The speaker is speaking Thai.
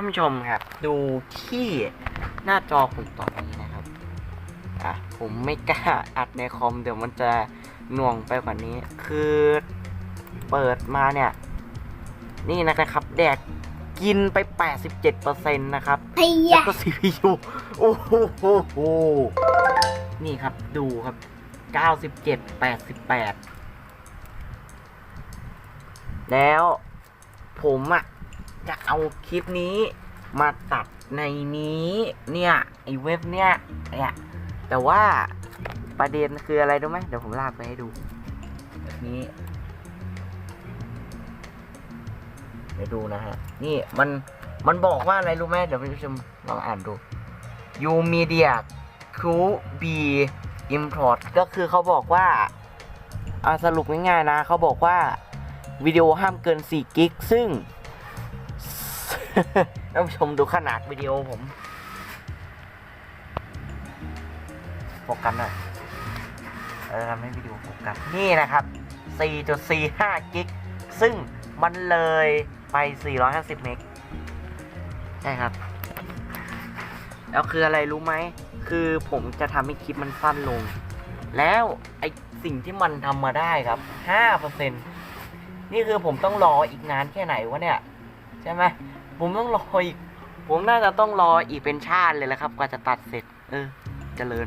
านผู้ชมครับ ดูที่หน้าจอผมตอนนี้นะครับอะผมไม่กล้าอัดในคอมเดี๋ยวมันจะหน่วงไปกว่านี้ คือเปิดมาเนี่ย นี่นะครับ แดดกินไป 87%นะครับไอ้แล้วยะก็ CPU โอ้โหนี่ครับดูครับ 97 88 แล้วผมอะ จะเอาคลิปนี้มาตัดในนี้เนี่ยไอเว็บเนี่ยเนี่ยแต่ว่าประเด็นคืออะไรรู้ไหมเดี๋ยวผมลากไปให้ดูแบบนี้เดี๋ยวดูนะฮะ นี่มันมันบอกว่าอะไรรู้ไหมเดี๋ยวผู้ชมลองอ่านดู You Media could be import ก็คือเขาบอกว่าอ่าสรุปง่ายๆนะ เขาบอกว่า วิดีโอห้ามเกิน 4 กิก ซึ่ง ท่านผู้ชมดูขนาดวิดีโอผมโฟกัสหน่อยเออทำให้วิดีโอโฟกัสนี่นะครับ 4.45 กิก ซึ่งมันเลยไป 450 เมกใช่ครับ แล้วคืออะไรรู้ไหม คือผมจะทำให้คลิปมันสั้นลง แล้วไอสิ่งที่มันทำมาได้ครับ 5%นี่คือผมต้องรออีกนานแค่ไหนวะเนี่ย ใช่ไหมผมต้องรออีก ผมน่าจะต้องรออีกเป็นชาติเลยแหละครับ กว่าจะตัดเสร็จ เออเจริญ